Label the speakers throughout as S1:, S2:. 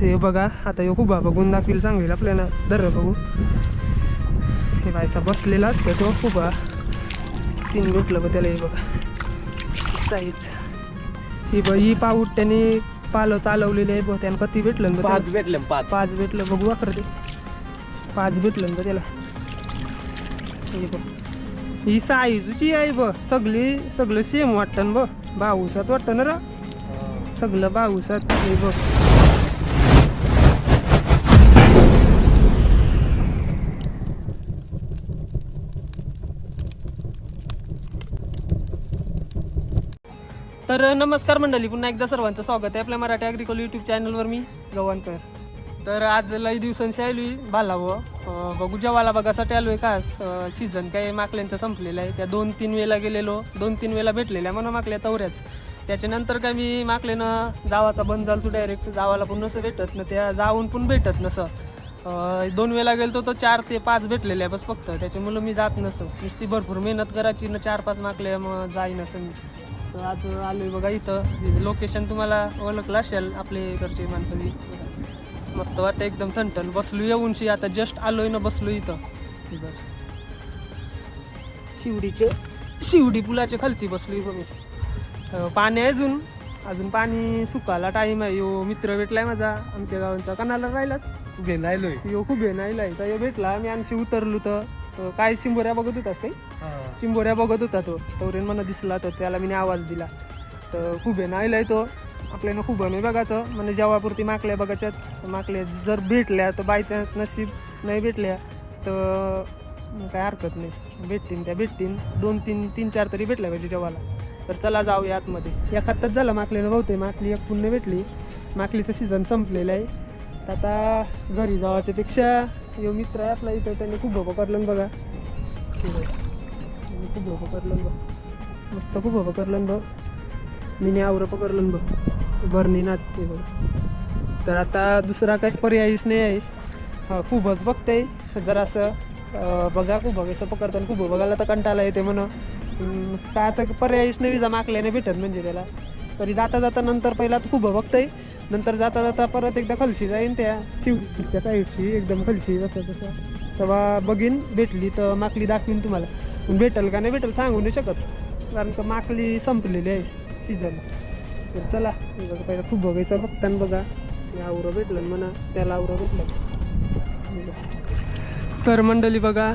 S1: हे बघा आता यो खूप बघून दाखवील सांगेल आपल्याला. दर बघू. हे बायसा बसलेला असतं तो खूप तीन भेटलं बघ त्याला हे बघा. साईज. ही ब ही पाऊट त्याने पालं चालवलेली आहे बघ त्यानं किती भेटलं बघ
S2: पाच? भेटले पाच.
S1: पाच भेटलं बघू अकरा ते. पाच भेटलं बघ त्याला. हे बघ. ही साईजची आहे बघ सगळी सगळं सेम वाटतं बघ. बाऊसात वाटतं ना रा? सगळं बाऊसात हे बघ. तर नमस्कार मंडळी पुन्हा एकदा सर्वांचं स्वागत आहे आपल्या मराठी अग्रिकल यूट्यूब चॅनलवर मी गवानकर तर आज लई दिवसांशी आलोय बालावं अं, बघू जेवाला बघासाठी आलो आहे का सीझन काय माकल्यांचं संपलेलं आहे. त्या दोन तीन वेळेला गेलेलो दोन तीन वेळेला भेटलेल्या म्हणून माकल्या तवऱ्याच. त्याच्यानंतर काय मी माकल्यानं जावाचा बंद झाला तू डायरेक्ट जावाला पण नसं भेटत ना त्या जाऊन पण भेटत नसं. दोन वेळेला गेलो तो चार ते पाच भेटलेले आहे बस फक्त. त्याच्यामुळं मी जात नसं. नुसती भरपूर मेहनत करायची ना चार पाच माकले मग जाई नसं मी. तर आज आलोय बघा इथं. लोकेशन तुम्हाला ओळखलं असेल आपले इकडचे माणसं. मस्त वाटतं एकदम थंडण बसलो येऊनशी आता जस्ट आलोय ना बसलो इथं. शिवडीचे शिवडी पुलाच्या खालती बसलोय बघ. मी पाणी आहे अजून. अजून पाणी सुकायला टाईम आहे. यो मित्र भेटलाय माझा आमच्या गावांचा. कणाला राहिलाच
S2: गेलायलोय
S1: यो खूप आहे नाही तर यो भेटला. मी आणखी उतरलो तर तर काय चिंबोऱ्या बघत होतास काही चिंबोऱ्या बघत होता तो. तवरेन मला दिसला तर त्याला मी आवाज दिला. तर खूप नाहीलाय तो. आपल्याला खूप नाही बघायचं. म्हणजे जेव्हापुरती माकल्या बघायच्यात माकल्या जर भेटल्या तर बाय चान्स नशीब नाही भेटल्या तर काय हरकत नाही. भेटतील त्या भेटतील दोन तीन तीन चार तरी भेटल्या पाहिजे जेव्हाला तर चला जाऊया आतमध्ये. या खत्तात झालं माकलेलं बहुते माकली एक पुण्य भेटली. माकलीचं सीझन संपलेलं आहे. तर आता घरी जावाच्या पेक्षा यो मित्र आहे आपला इथं त्यांनी खूप भोपा करलं बघा. खूप भोपा करलं बघ. मस्त खूप भोपा करलं बघ. मीने आवरं पकडलं बघ. बरणी नाच ते बघ. तर आता दुसरा काही पर्यायच नाही आहे. हा खूपच बघते जर असं बघा खूप बघायचं पकडताना खूप बघायला तर कंटाळा येते म्हणून. काय आता पर्यायच नाही विजा माकल्याने भेटत म्हणजे त्याला. तरी जाता जाता नंतर पहिला तर खूप बघतंय. नंतर जाता जाता परत एकदा खलशी जाईन त्या. शिवच्या साईडची एकदम खलशी जसं तसं. तेव्हा बघीन भेटली तर माकली दाखवीन तुम्हाला. पण भेटल का नाही भेटल सांगू नाही शकत. कारण का माकली संपलेली आहे सीझन तर चला बघा पहिला खूप बघायचं बघताना बघा. आवरं भेटलं म्हणा त्याला आवरं भेटलं. तर मंडळी बघा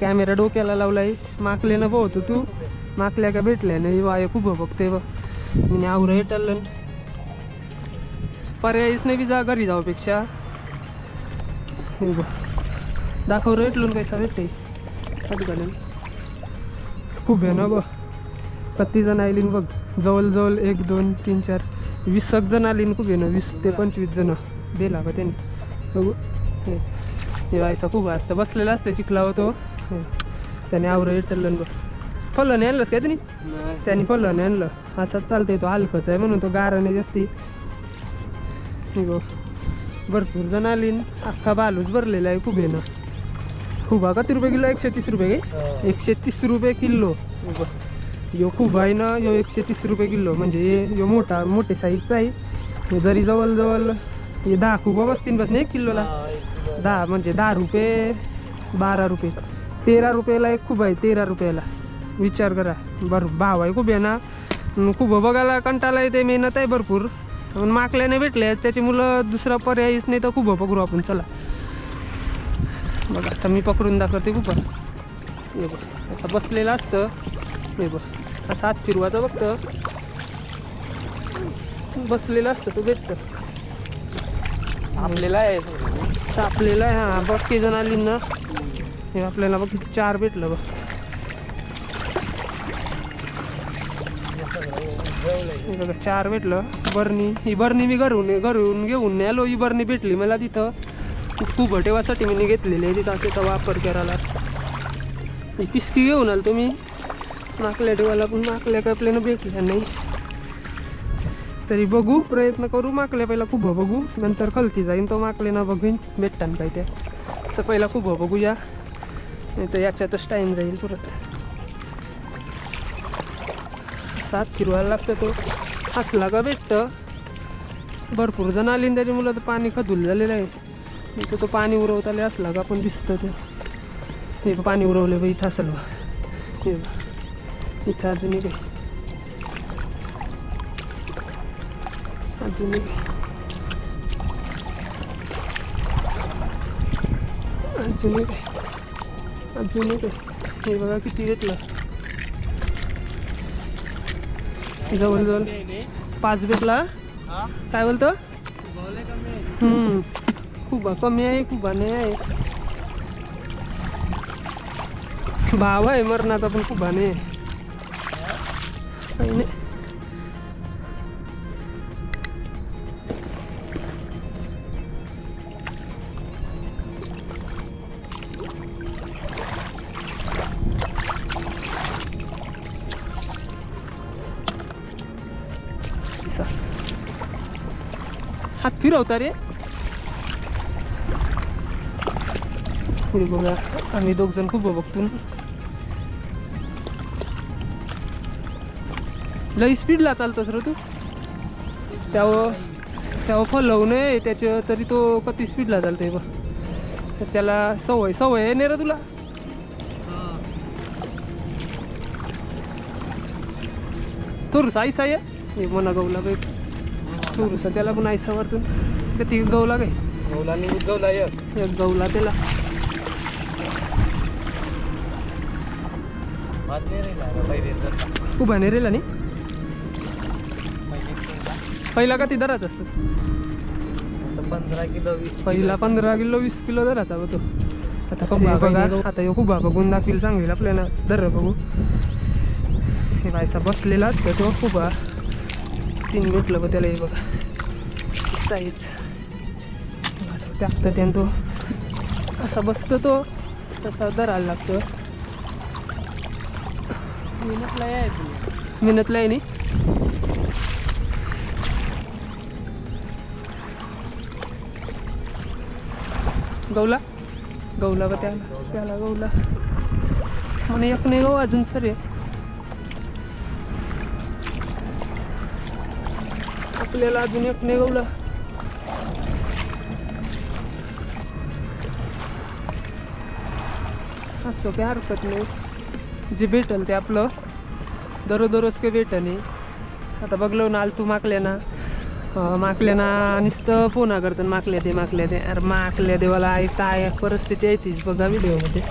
S1: कॅमेरा डोक्याला लावलाय. माकल्यानं पोहतो तू. माकल्या का भेटल्या नाही? वाय खूप बघते बघ. मी आवरं हेटलं पर्यायच नाही जा घरी जाऊपेक्षा. हे बघ दाखव रेटलून कैसा भेटते कधी घालेल खूप आहे ना बघ किती जण आलीन बघ. जवळजवळ एक दोन तीन चार वीस एक जण आलीन खूप आहे ना. वीस ते पंचवीस जण. दिला का त्याने. बघू. हे. व्हायचा खूप असतं बसलेला असतं चिखला होतो. हे. त्याने आवरं येटलं बघ. फलं नाही आणलंस काय त्याने? फलं नाही आणलं. असंच चालतंय तो हलकच आहे म्हणून तो गाराने जास्ती. हे गो भरपूर जण आलीन. अख्खा बालूच भरलेला आहे खूप आहे ना खुबा किती रुपये किलो? एकशे तीस रुपये एकशे तीस रुपये किलो. यो खूप आहे ना यो एकशे तीस रुपये किलो. म्हणजे हे- यो मोठा मोठे साईजचा आहे. जरी जवळजवळ हे दहा खुबा बसतील बस नाही एक किलोला? दहा म्हणजे दहा रुपये बारा रुपये. तेरा रुपयाला एक खूप आहे तेरा रुपयाला. विचार करा. बरं भाव आहे खूप आहे ना खूप बघायला कंटाळा येते मेहनत आहे भरपूर. पण माकल्याने भेटले त्याची मुलं दुसरा पर्यायच नाही तर खूप पकडू आपण चला. बघा आता मी पकडून दाखवते खूप. हे बघ आता बसलेलं असतं. हे बघ असं हात फिरवाचं बघतं बसलेलं असतं तो भेटतं.
S2: आपल्याला आहे.
S1: आपल्याला हां बघ किती जण आली ना. हे आपल्याला बघ चार भेटलं बघ. चार भेटलं. बरणी ही बरणी मी घरून घरून घेऊन नेलो. ही बरणी भेटली मला तिथं. खूप ठेवासाठी मी घेतलेली आहे तिथं. त्याचा वापर करायला. ही पिस्की घेऊन आल तुम्ही. माकल्या ठेवायला पण माकल्या काय आपल्याला भेटल्या नाही. तरी बघू प्रयत्न करू माकल्या पहिला खूप बघू. नंतर खलती जाईन तो माकले ना बघीन. भेटतान काय त्या. असं पहिला खूप बघूया. नाही तर याच्यातच टाईम जाईल परत. सात फिरवायला लागतं तो. हसला का भेटतं? भरपूर जण आली त्याची मुलं तर पाणी खदूल झालेलं आहे. इथं तो पाणी उरवताले असला का पण दिसतं ते. हे पाणी उरवले बघ इथं असेल. बा हे इथं अजून एक अजून एक अजून एक अजून एक हे बघा किती भेटलं जवळजवळ पाच भेटला काय बोलतो? खूप कमी आहे खूप नाही आहे. भाव आहे मरणाचा पण खूप नाही आहे. फिरवता रे। पुढे बघा आम्ही दोघ जण खूप बघतो लई स्पीडला चालतोस रे तू. त्यावर त्यावर फॉलो नये त्याच्या तरी तो किती स्पीडला चालतोय बघ. तर त्याला सवय सवय आहे नाही रे तुला. तुरस साई आहे. हे मना गवला बाई. तुरस त्याला पण आईसा वरतून किती गवला काय?
S2: गवलाने उद्गवला एक.
S1: एक गवला त्याला. उभा नाही रेला नाही?
S2: पहिले
S1: का ती दरात असतं?
S2: पंधरा किलो वीस
S1: पहिला पंधरा किलो वीस किलो दराचा होतो आता खूप बघा. आता ह्यो खूप बघून दाखवील सांगेल आपल्याला. दर बघू. हे बायसा बसलेला असतो तो खूप तीन भेटलं बघ त्याला हे बघा. साईज त्यात त्यानं तो असा बसतो तो तसा दरायला लागतो.
S2: मिनिटला यायचं
S1: मेहनतला आहे नी? गौला? गौला ब त्याला. त्याला गौला. म्हणे एक नाही गौ अजून सर आहे. आपल्याला अजून एक निघवलं. असं काही हरकत नाही. जे भेटल ते आपलं. दररोज दररोज काही भेट नाही. आता बघलो ना आलतू माकल्या ना अं, माकल्या ना नुसतं फोन करतात माकल्या ते माकल्या ते अरे माकल्या देवाला आई काय परिस्थिती आहे तीच बघा व्हिडिओमध्ये.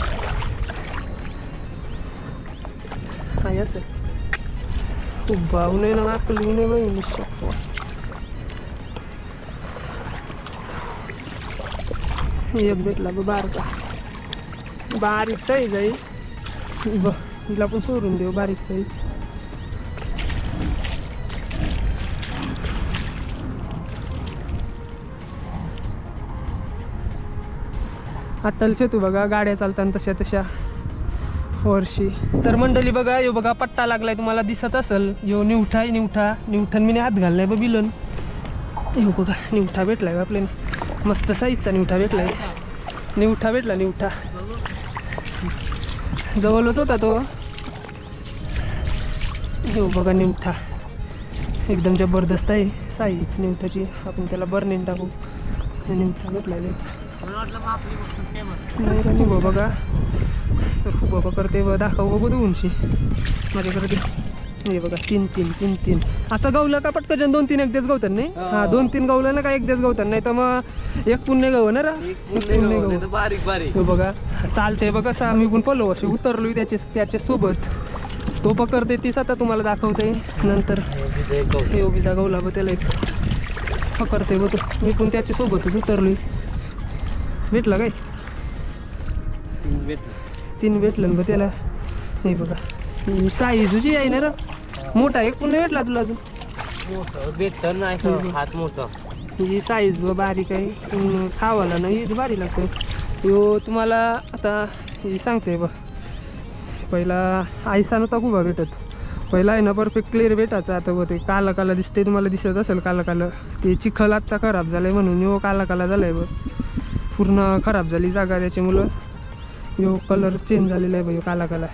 S1: हाय असं. खूप भाऊ नाही ना माकली नाही बाई एक भेटला बघ बारका. बारीक साईज आहे. ब तिला पण सोडून देऊ बारीक साईज. अट्टल शेतू बघा गाड्या चालतात तशा तशा. वर्षी. तर मंडळी बघा यो बघा पट्टा लागलाय तुम्हाला दिसत असेल. यो निवठा आहे निवठा. निवठण मी हात घाललाय बिलन. यो बघा निवठा भेटलाय बघ आपल्याला. मस्त साईजचा निवठा भेटला. निवठा भेटला निवठा. जवळच होता तो. हो बघा निवठा. एकदम जबरदस्त आहे साईज निवठाची. आपण त्याला बर्निंग टाकू. निवठा
S2: भेटला
S1: नाही का बघा. खूप बाबा करते बघ दाखव बघू तू उंची माझ्याकडे ते हे बघा तीन तीन तीन तीन. आता गवलं का पटकन दोन तीन एक देच गवतात नाही?
S2: हा.
S1: हा दोन तीन गवलं ना का एक देच गवतात नाही? तर मग एक पुण्य गव ना
S2: बारीक बारीक.
S1: तो बघा चालते बघा असं आम्ही पण पलो असे उतरलोय त्याचे त्याच्या सोबत. तो पकडते तीच आता तुम्हाला दाखवते नंतर हे उभी जागवला बघ त्याला एक. पकडते बघ तो. मी पण त्याच्या सोबतच उतरलोय. भेटला काय? तीन भेटलं. बघ त्याला. हे बघा. साईज तुझी आहे ना रा? मोठा एक पुन्हा भेटला तुला अजून.
S2: मोठं भेटतं नाही
S1: हम्म.
S2: हात मोठं.
S1: ही साईज व बारीक आहे. पण खावाला ना ही भारी लागतं. यो तुम्हाला आता ही सांगते बघ. पहिला आयसा नव्हता खूप भेटत? पहिला आहे ना परफेक्ट क्लिअर भेटायचा आता बघ ते. काला काला दिसते तुम्हाला दिसत असेल काला काला. ते चिखल आत्ता खराब झालंय म्हणून यो काला काला झालाय बघ. पूर्ण खराब झाली जागा त्याच्यामुळं. यो कलर चेंज झालेला आहे बघ यो काला काला.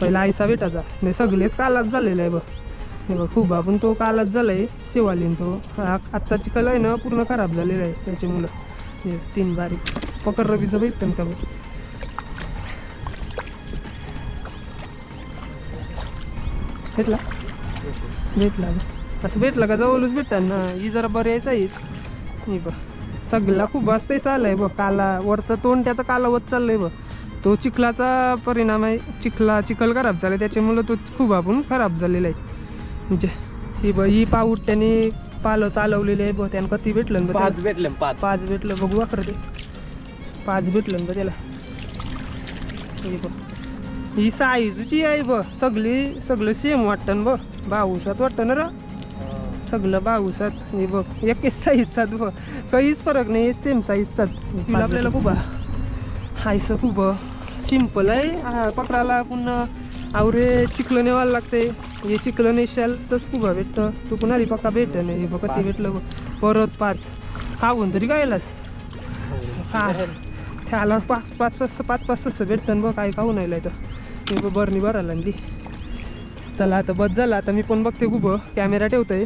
S1: पहिला आयसा भेटायचा नाही सगळेच कालाच झालेलं आहे बघ. हे बघ खूप आपण तो झाला झालाय शिवालीन तो. आत्ता चिखल आहे ना पूर्ण खराब झालेला आहे त्याची मुलं. हे तीन बारीक. पकड रवीचं भेटतं का बघ? भेटला? भेटला असं भेटलं का? जवळच भेटतात ना. ही जरा बरं यायचा येईल ही बघ. सगळा खूप असते चाललंय बघ. काला वरचं तोंड त्याचं काला होत चाललंय बघ. तो चिखलाचा परिणाम आहे. चिखला चिखल खराब झाला त्याच्यामुळं तो खूप आपण खराब झालेला आहे. म्हणजे ही ब ही पाऊट त्याने पालं चालवलेली आहे बघ त्यानं कधी भेटलं ना
S2: पाच? भेटले पाच.
S1: पाच भेटलं बघू अकरा ते. पाच भेटलं ना बघ त्याला. हे बघ. ही साईजची आहे बघ सगळी सगळं सेम वाटतं ना बघ बाऊसात वाटतं ना र? सगळं बाऊसात हे बघ एक साईजचाच बघ काहीच फरक नाही सेम साईजचाच तुला आपल्याला खूप हायसं खूप सिंपल आहे. पकडायला पुन्हा आवरे चिखलं नेवायला लागते. हे चिखलं नेशाल तस खूप भेटतं. तू पुन्हा पक्का भेट नाही. हे बघ ते भेटलं. बघ परत पाच. खाऊन तरी गायलास. हा. त्याला पाच पाच पाच पाच पाच तसं भेटतं बघ काय खाऊन आलं तर. मी बरणी भरायला आणली चला आता बस झाला. आता मी पण बघते खूप कॅमेरा ठेवतोय.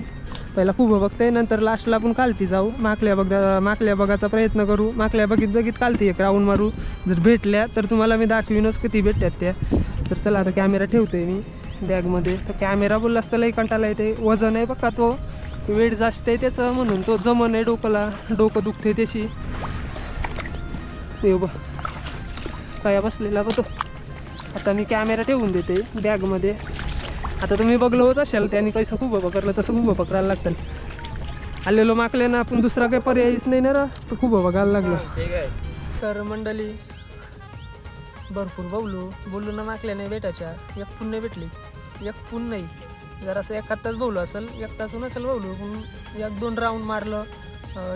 S1: पहिला खूप बघते नंतर लास्टला पण कालती जाऊ. माकल्या बघा माकल्या बघायचा प्रयत्न करू. माकल्या बघित बघित कालती एक राऊंड मारू. जर भेटल्या तर तुम्हाला मी दाखवीनच किती भेटतात त्या. तर चला आता कॅमेरा ठेवतोय मी बॅगमध्ये तर कॅमेरा बोललास तर लई कंटाला येते वजन आहे बघा तो? वेट जास्त आहे त्याचं म्हणून तो जमन आहे डोकंला. डोकं दुखते त्याची ते बघ. काय बसलेला बघतो आता मी कॅमेरा ठेवून देते बॅगमध्ये आता तुम्ही बघलं होत असेल त्याने कसं खूप पकडलं तसं खूप पकडायला लागतं. आलेलो माकले ना आपण दुसरा काही पर्यायच नाही ना रा तर खूप बघायला लागलं.
S2: ठीक आहे.
S1: तर मंडळी भरपूर बोललो बोललो ना माकल्या नाही भेटायच्या एक पून नाही भेटली. एक पून नाही. जर असं एकात तास बोललो असेल एक तासून असेल बोललो पण एक दोन राऊंड मारलं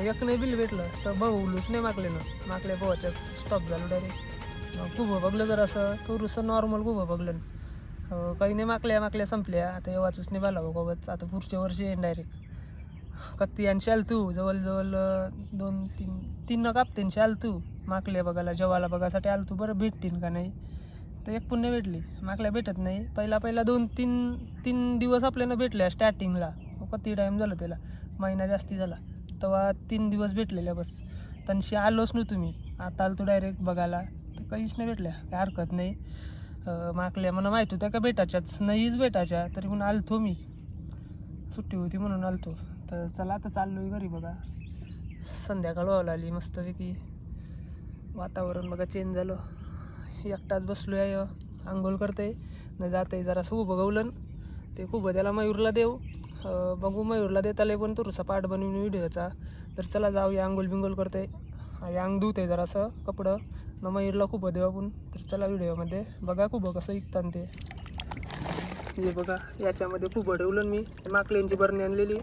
S1: एक नाही बिल भेटलं तर बोलूच नाही माकले ना माकल्या बोवाच्या स्टॉप झालो डायरेक्ट खूप बघलं जर असं थोडंसं नॉर्मल खूप बघलं. हो, काही नाही माकल्या माकल्या संपल्या. आता हे वाचूच नाही बाला बाबत आता पुढच्या वर्षी येईन डायरेक्ट कत्ती आणि शालतू. जवळजवळ दोन तीन तीन न आल शालतू. माकल्या बघायला जेवायला बघायसाठी आलतू. बरं भेटतील का नाही? तर एक पुण्य भेटली. माकल्या भेटत नाही. पहिला पहिला दोन तीन तीन दिवस आपल्याला भेटल्या स्टार्टिंगला किती टाईम झालं त्याला. महिना जास्ती झाला. तेव्हा तीन दिवस भेटलेल्या बस. त्यांशी आलोच नव्हतो मी आता आलो डायरेक्ट बघायला. तर काहीच नाही भेटल्या. काय हरकत नाही. मागल्या माकल्या मला माहीत होत्या का भेटायच्याच नाहीच भेटायच्या तरी पण आलतो मी. सुट्टी होती म्हणून आलतो. तर चला आता चाललोय घरी बघा. संध्याकाळ व्हावं लागली मस्तपैकी. वातावरण बघा चेंज झालं. एकटाच बसलो आहे आंघोळ करते न जाते जरासं उभं गवलन. ते खूप त्याला मयूरला देऊ. बघू मयूरला देताले पण थोडासा पाठ बनवून व्हिडिओचा. तर चला जाऊया आंघोळ बिंगोल करते यांग अंग धुते जरासं कपडं. नमा इरला खूप देऊ आपण तर चला व्हिडिओमध्ये. बघा खूप कसं विकतात ते. हे बघा याच्यामध्ये खूप ठेवलं मी. माकल्यांची बरणी आणलेली.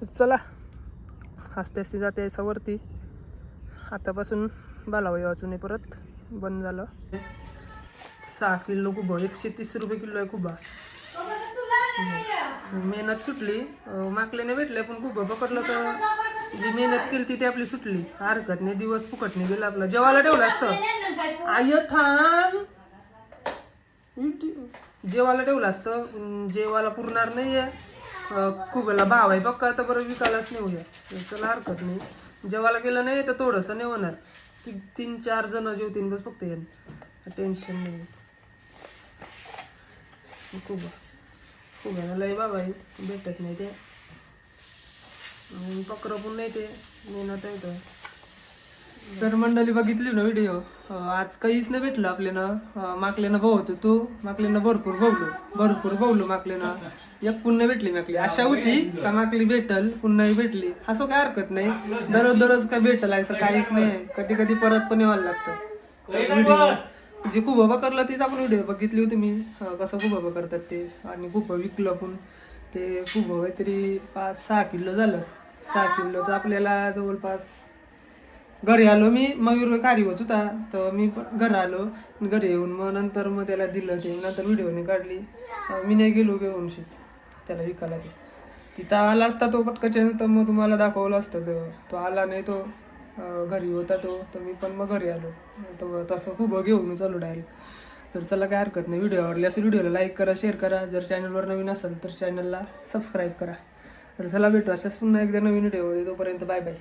S1: तर चला. हसते हसते जाते याच्यावरती. आतापासून बालावाई वाचून परत. बंद झालं. सहा किलो कुबं? एकशे तीस रुपये किलो आहे कुबा? मेहनत सुटली. माकल्याने भेटले पण कुबा पकडलं तर जी मेहनत केली ती ती आपली सुटली. हरकत नाही दिवस फुकट नाही गेला आपला. जेवायला ठेवलं असतं? आय थांब. जेवायला ठेवलं असतं. जेवायला पुरणार नाहीये. अं, कुबेला भाव आहे पक्का तर बरं विकायलाच नाही उद्या चला हरकत नाही. जेवायला गेलं नाही तर थोडंसं नाही होणार. ती तीन चार जण जेवतीन बस फक्त येईल टेन्शन नाही. कुबा कुब्याला लय बाबा आहे भेटत नाही ते पकरं पण नाही ते मेहनत आहे तर तर मंडळी बघितली ना व्हिडिओ आज काहीच नाही भेटलं आपल्याला. माकल्यानं भाऊ तू माकल्यानं भरपूर भावलो भरपूर भावलो माकल्यानं. एक पुन्हा भेटली माकली. आशा होती का माकली भेटल पुन्हाही भेटली. असं काय हरकत नाही. दररोज दररोज काय भेटल असं काहीच नाही. कधी कधी परत पण यावं लागतं. जे खूप बाबा करला तीच आपण व्हिडिओ बघितली होती मी. कसं खूप बाबा करतात ते. आणि खूप विकलं पण. ते खूप काहीतरी पाच सहा किलो झालं. सहा किलोचं आपल्याला जवळपास घरी आलो मी. मयूर होत होता. तर मी पण घरी आलो. घरी येऊन मग नंतर मग त्याला दिलं ते. नंतर व्हिडिओने काढली. मी नाही गेलो घेऊन शे त्याला विकायला. ते तिथं आला असता तो पटकच्या तर मग तुम्हाला दाखवलं असतं तो तो आला नाही तो. घरी होता तो तर मी पण मग घरी आलो. तर तसं खूप घेऊन चालू डायरेक्ट तर चला काय हरकत नाही व्हिडिओ आवडली असेल व्हिडिओला लाईक करा शेअर करा. जर चॅनलवर नवीन असेल तर चॅनलला सबस्क्राईब करा. तर चला भेटू अशाच पुन्हा एकदा नवीन व्हिडिओ तोपर्यंत बाय बाय